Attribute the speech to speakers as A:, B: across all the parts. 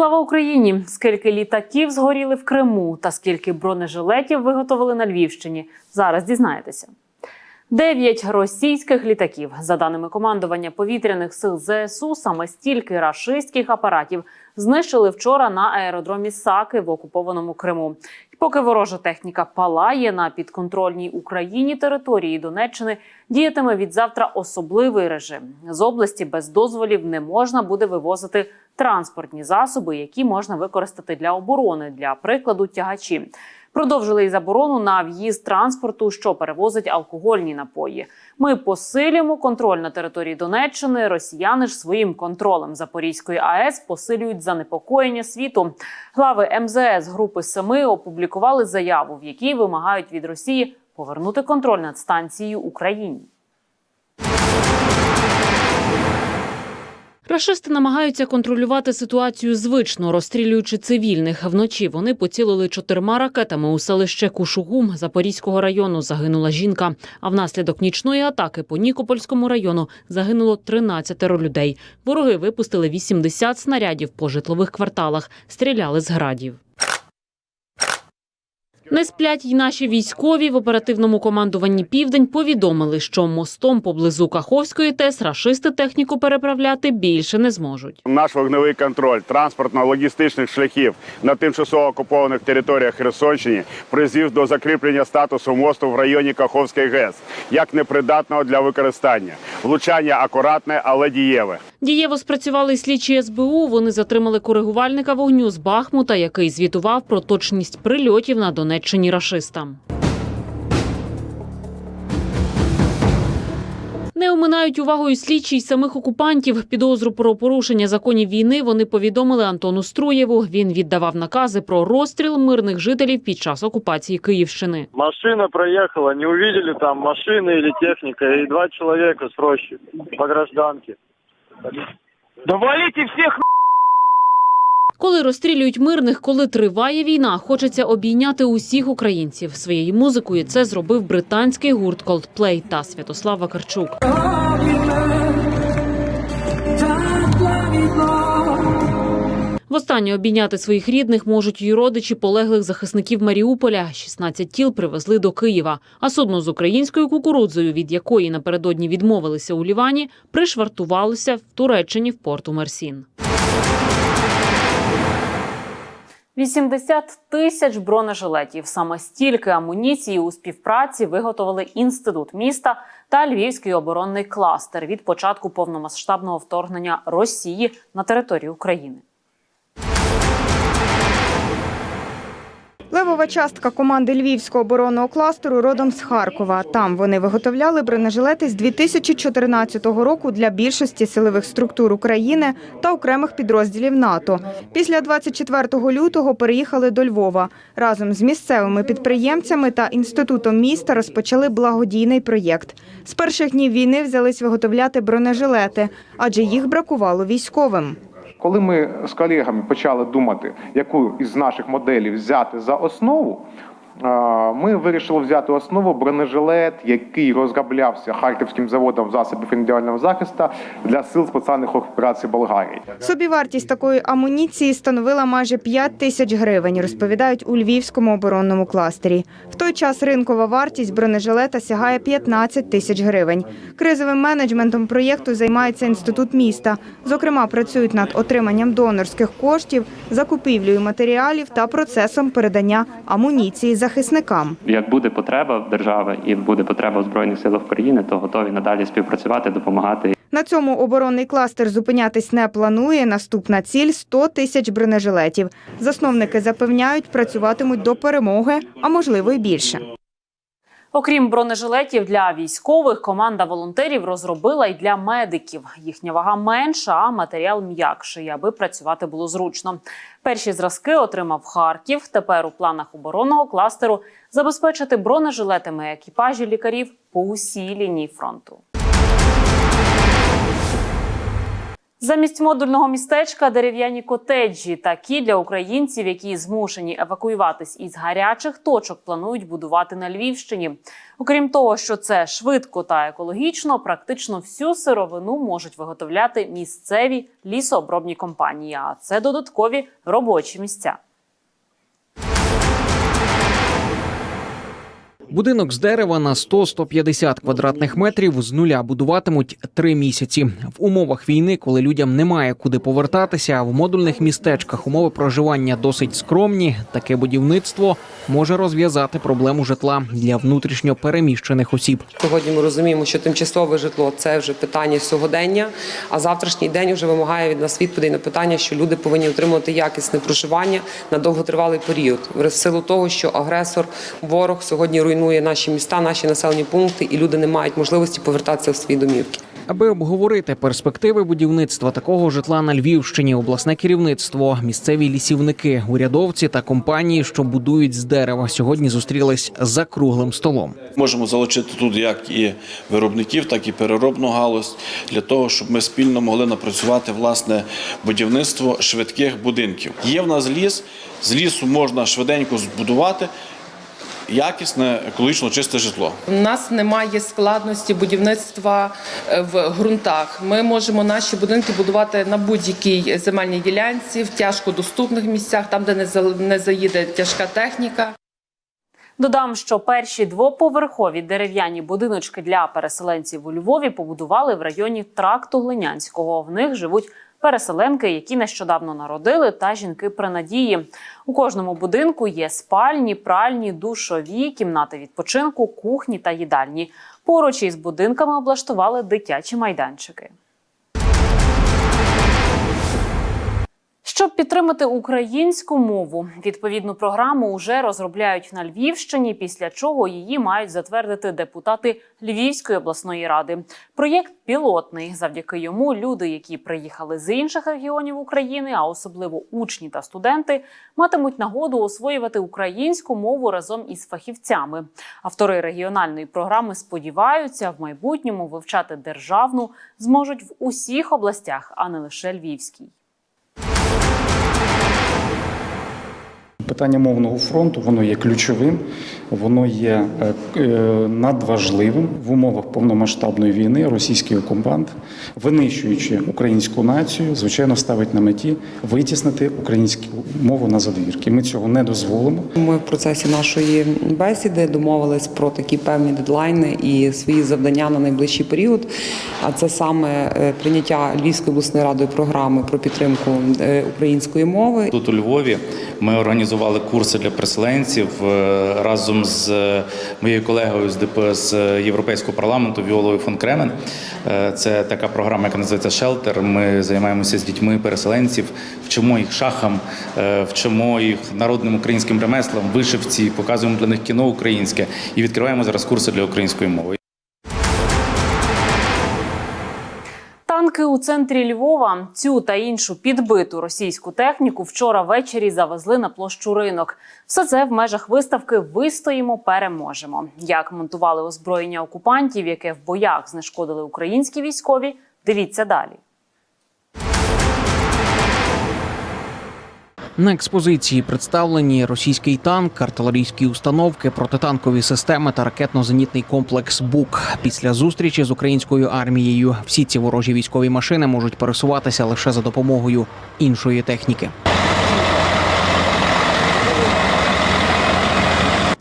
A: Слава Україні! Скільки літаків згоріли в Криму та скільки бронежилетів виготовили на Львівщині? Зараз дізнаєтеся. Дев'ять російських літаків, за даними командування повітряних сил ЗСУ, саме стільки рашистських апаратів знищили вчора на аеродромі Саки в окупованому Криму. І поки ворожа техніка палає на підконтрольній Україні території Донеччини, діятиме від завтра особливий режим. З області без дозволів не можна буде вивозити транспортні засоби, які можна використати для оборони, для прикладу тягачі. Продовжили й заборону на в'їзд транспорту, що перевозить алкогольні напої. Ми посилюємо контроль на території Донеччини. Росіяни ж своїм контролем Запорізької АЕС посилюють занепокоєння світу. Глави МЗС групи Семи опублікували заяву, в якій вимагають від Росії повернути контроль над станцією Україні. Рашисти намагаються контролювати ситуацію звично, розстрілюючи цивільних. Вночі вони поцілили чотирма ракетами у селище Кушугум Запорізького району. Загинула жінка. А внаслідок нічної атаки по Нікопольському району загинуло 13 людей. Вороги випустили 80 снарядів по житлових кварталах, стріляли з градів. Не сплять й наші військові в оперативному командуванні Південь повідомили, що мостом поблизу Каховської ТЕС рашисти техніку переправляти більше не зможуть.
B: Наш вогневий контроль транспортно-логістичних шляхів на тимчасово окупованих територіях Херсонщини призвів до закріплення статусу мосту в районі Каховської ГЕС як непридатного для використання. Влучання акуратне, але дієве.
A: Дієво спрацювали слідчі СБУ. Вони затримали коригувальника вогню з Бахмута, який звітував про точність прильотів на Донеччині рашистам. Не оминають увагою слідчі й самих окупантів. Підозру про порушення законів війни вони повідомили Антону Струєву. Він віддавав накази про розстріл мирних жителів під час окупації Київщини.
C: Машина проехала, не увидели там машины или техника, и два человека с рощи по гражданке. Да валите всех
A: Коли розстрілюють мирних, коли триває війна, хочеться обійняти усіх українців. Своєю музикою це зробив британський гурт Coldplay та Святослав Вакарчук. Востаннє обійняти своїх рідних можуть й родичі полеглих захисників Маріуполя. 16 тіл привезли до Києва. А судно з українською кукурудзою, від якої напередодні відмовилися у Лівані, пришвартувалося в Туреччині в порту Мерсін. 80 тисяч бронежилетів. Саме стільки амуніції у співпраці виготовили інститут міста та Львівський оборонний кластер від початку повномасштабного вторгнення Росії на територію України.
D: Левова частка команди Львівського оборонного кластеру родом з Харкова. Там вони виготовляли бронежилети з 2014 року для більшості силових структур України та окремих підрозділів НАТО. Після 24 лютого переїхали до Львова. Разом з місцевими підприємцями та інститутом міста розпочали благодійний проєкт. З перших днів війни взялись виготовляти бронежилети, адже їх бракувало військовим.
E: Коли ми з колегами почали думати, яку із наших моделей взяти за основу, ми вирішили взяти основу бронежилет, який розроблявся Харківським заводом засобів індивідуального захисту для сил спеціальних операцій Болгарії.
D: Собівартість такої амуніції становила майже 5 тисяч гривень, розповідають у Львівському оборонному кластері. В той час ринкова вартість бронежилета сягає 15 тисяч гривень. Кризовим менеджментом проєкту займається інститут міста. Зокрема, працюють над отриманням донорських коштів, закупівлею матеріалів та процесом передання амуніції захисникам.
F: Як буде потреба в держави і буде потреба в збройних силах України, то готові надалі співпрацювати, допомагати.
D: На цьому оборонний кластер зупинятись не планує. Наступна ціль 100 тисяч бронежилетів. Засновники запевняють, працюватимуть до перемоги, а можливо й більше.
A: Окрім бронежилетів для військових, команда волонтерів розробила й для медиків. Їхня вага менша, а матеріал м'якший, аби працювати було зручно. Перші зразки отримав Харків. Тепер у планах оборонного кластеру забезпечити бронежилетами екіпажі лікарів по усій лінії фронту. Замість модульного містечка дерев'яні котеджі, такі для українців, які змушені евакуюватись із гарячих точок, планують будувати на Львівщині. Окрім того, що це швидко та екологічно, практично всю сировину можуть виготовляти місцеві лісообробні компанії. А це додаткові робочі місця.
G: Будинок з дерева на 100-150 квадратних метрів з нуля будуватимуть три місяці. В умовах війни, коли людям немає куди повертатися, а в модульних містечках умови проживання досить скромні. Таке будівництво може розв'язати проблему житла для внутрішньо переміщених осіб.
H: Сьогодні ми розуміємо, що тимчасове житло це вже питання сьогодення. А завтрашній день вже вимагає від нас відповідей на питання, що люди повинні отримувати якісне проживання на довготривалий період. В силу того, що агресор, ворог сьогодні руйнує наші міста, наші населені пункти, і люди не мають можливості повертатися в свої домівки.
G: Аби обговорити перспективи будівництва такого житла на Львівщині, обласне керівництво, місцеві лісівники, урядовці та компанії, що будують з дерева, сьогодні зустрілись за круглим столом.
I: Можемо залучити тут як і виробників, так і переробну галузь для того, щоб ми спільно могли напрацювати власне будівництво швидких будинків. Є в нас ліс, з лісу можна швиденько збудувати якісне екологічно чисте житло.
J: У нас немає складності будівництва е, в ґрунтах. Ми можемо наші будинки будувати на будь-якій земельній ділянці, в тяжко доступних місцях, там, де не за- не заїде тяжка техніка.
A: Додам, що перші двоповерхові дерев'яні будиночки для переселенців у Львові побудували в районі тракту Глинянського. В них живуть переселенки, які нещодавно народили, та жінки при надії. У кожному будинку є спальні, пральні, душові, кімнати відпочинку, кухні та їдальні. Поруч із будинками облаштували дитячі майданчики. Щоб підтримати українську мову, відповідну програму вже розробляють на Львівщині, після чого її мають затвердити депутати Львівської обласної ради. Проєкт пілотний. Завдяки йому люди, які приїхали з інших регіонів України, а особливо учні та студенти, матимуть нагоду освоювати українську мову разом із фахівцями. Автори регіональної програми сподіваються, в майбутньому вивчати державну зможуть в усіх областях, а не лише Львівській.
K: Питання мовного фронту воно є ключовим, воно є е, е, надважливим в умовах повномасштабної війни. Російський окупант, винищуючи українську націю, звичайно, ставить на меті витіснити українську мову на задвірки. Ми цього не дозволимо.
H: Ми в процесі нашої бесіди домовились про такі певні дедлайни і свої завдання на найближчий період. А це саме е, прийняття Львівської обласної радою програми про підтримку української мови.
L: Тут у Львові ми організували курси для переселенців е, разом з е, моєю колегою з ДП з Європейського парламенту Віолою фон Кремен. Е, Це така програма, яка називається Шелтер. Ми займаємося з дітьми переселенців, вчимо їх шахам, е, вчимо їх народним українським ремеслам, вишивці, показуємо для них кіно українське і відкриваємо зараз курси для української мови.
A: Танки у центрі Львова цю та іншу підбиту російську техніку вчора ввечері завезли на площу ринок. Все це в межах виставки Вистоїмо, переможемо. Як монтували озброєння окупантів, яке в боях знешкодили українські військові. Дивіться далі.
G: На експозиції представлені російський танк, артилерійські установки, протитанкові системи та ракетно-зенітний комплекс БУК. Після зустрічі з українською армією всі ці ворожі військові машини можуть пересуватися лише за допомогою іншої техніки.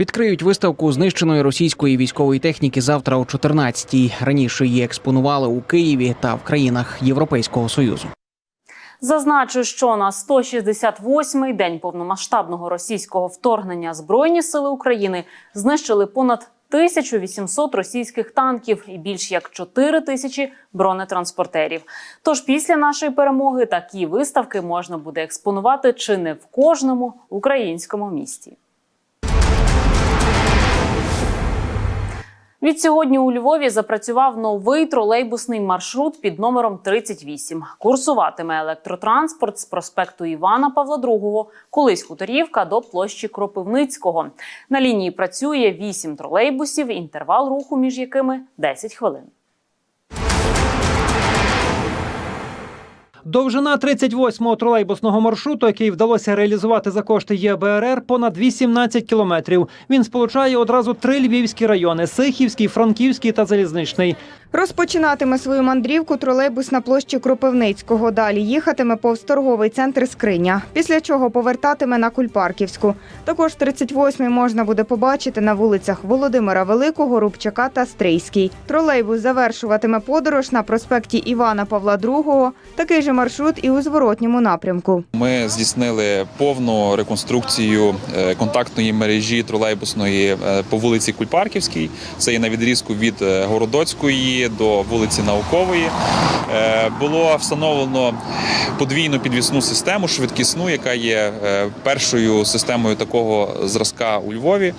G: Відкриють виставку знищеної російської військової техніки завтра о 14-й. Раніше її експонували у Києві та в країнах Європейського союзу.
A: Зазначу, що на 168-й день повномасштабного російського вторгнення Збройні сили України знищили понад 1800 російських танків і більш як 4 тисячі бронетранспортерів. Тож після нашої перемоги такі виставки можна буде експонувати чи не в кожному українському місті. Відсьогодні у Львові запрацював новий тролейбусний маршрут під номером 38. Курсуватиме електротранспорт з проспекту Івана Павла II, колись Хуторівка до площі Кропивницького. На лінії працює 8 тролейбусів, інтервал руху між якими 10 хвилин.
M: Довжина 38-го тролейбусного маршруту, який вдалося реалізувати за кошти ЄБРР, понад 18 кілометрів. Він сполучає одразу три львівські райони: Сихівський, Франківський та Залізничний.
D: Розпочинатиме свою мандрівку тролейбус на площі Кропивницького. Далі їхатиме повз торговий центр Скриня, після чого повертатиме на Кульпарківську. Також 38-й можна буде побачити на вулицях Володимира Великого, Рубчака та Стрийський. Тролейбус завершуватиме подорож на проспекті Івана Павла II. Такий же маршрут і у зворотньому напрямку.
N: Ми здійснили повну реконструкцію е, контактної мережі тролейбусної е, по вулиці Кульпарківській. Це є на відрізку від е, Городоцької до вулиці Наукової. Е, Було встановлено подвійну підвісну систему швидкісну, яка є е, першою системою такого зразка у Львові.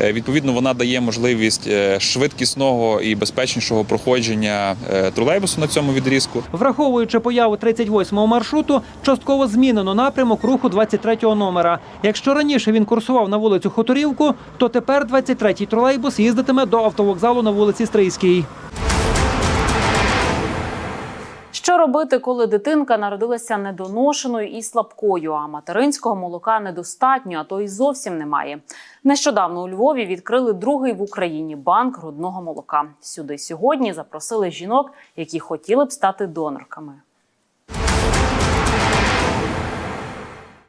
N: Е, Відповідно, вона дає можливість швидкісного і безпечнішого проходження тролейбусу на цьому відрізку.
M: Враховуючи появу 38-го маршруту, частково змінено напрямок руху 23-го номера. Якщо раніше він курсував на вулицю Хуторівку, то тепер 23-й тролейбус їздитиме до автовокзалу на вулиці Стрийській.
A: Що робити, коли дитинка народилася недоношеною і слабкою, а материнського молока недостатньо, а то й зовсім немає. Нещодавно у Львові відкрили другий в Україні банк грудного молока. Сюди сьогодні запросили жінок, які хотіли б стати донорками.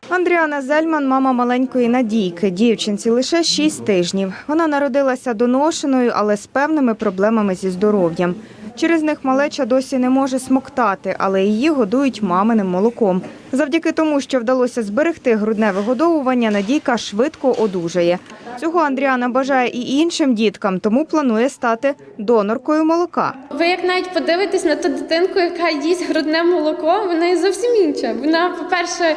D: Андріана Зельман, мама маленької Надійки. Дівчинці лише 6 тижнів. Вона народилася доношеною, але з певними проблемами зі здоров'ям. Через них малеча досі не може смоктати, але її годують маминим молоком. Завдяки тому, що вдалося зберегти грудне вигодовування, Надійка швидко одужає. Цього Андріана бажає і іншим діткам, тому планує стати доноркою молока.
O: Ви як навіть подивитесь на ту дитинку, яка їсть грудне молоко, вона є зовсім інша. Вона, по-перше,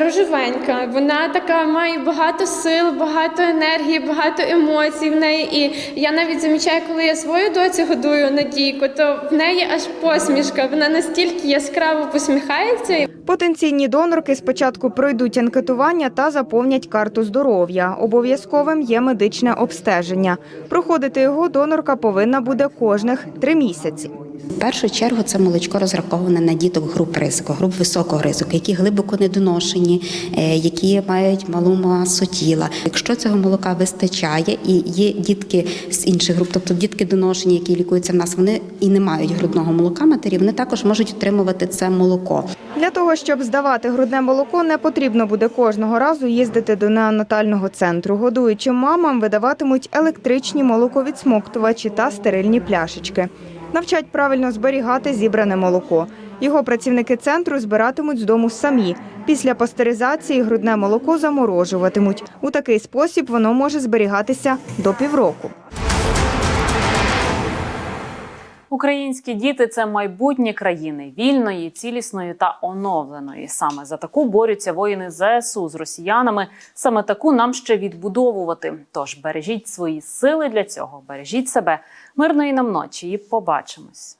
O: рожевенька, вона така має багато сил, багато енергії, багато емоцій в неї. І я навіть замічаю, коли я свою доцю годую Надійку, то в неї аж посмішка. Вона настільки яскраво посміхається.
D: Потенційні донорки спочатку пройдуть анкетування та заповнять карту здоров'я. Обов'язковим є медичне обстеження. Проходити його донорка повинна буде кожних три місяці.
P: В першу чергу це молочко розраховане на діток груп ризику, груп високого ризику, які глибоко недоношені, е, які мають малу масу тіла. Якщо цього молока вистачає і є дітки з інших груп, тобто дітки доношені, які лікуються в нас, вони і не мають грудного молока матері, вони також можуть отримувати це молоко.
D: Для того, щоб здавати грудне молоко, не потрібно буде кожного разу їздити до неонатального центру. Годуючим мамам видаватимуть електричні молоковідсмоктувачі та стерильні пляшечки. Навчать правильно зберігати зібране молоко. Його працівники центру збиратимуть з дому самі. Після пастеризації грудне молоко заморожуватимуть. У такий спосіб воно може зберігатися до півроку.
A: Українські діти це майбутнє країни вільної, цілісної та оновленої. Саме за таку борються воїни ЗСУ з росіянами. Саме таку нам ще відбудовувати. Тож бережіть свої сили для цього, бережіть себе. Мирної нам ночі і побачимось.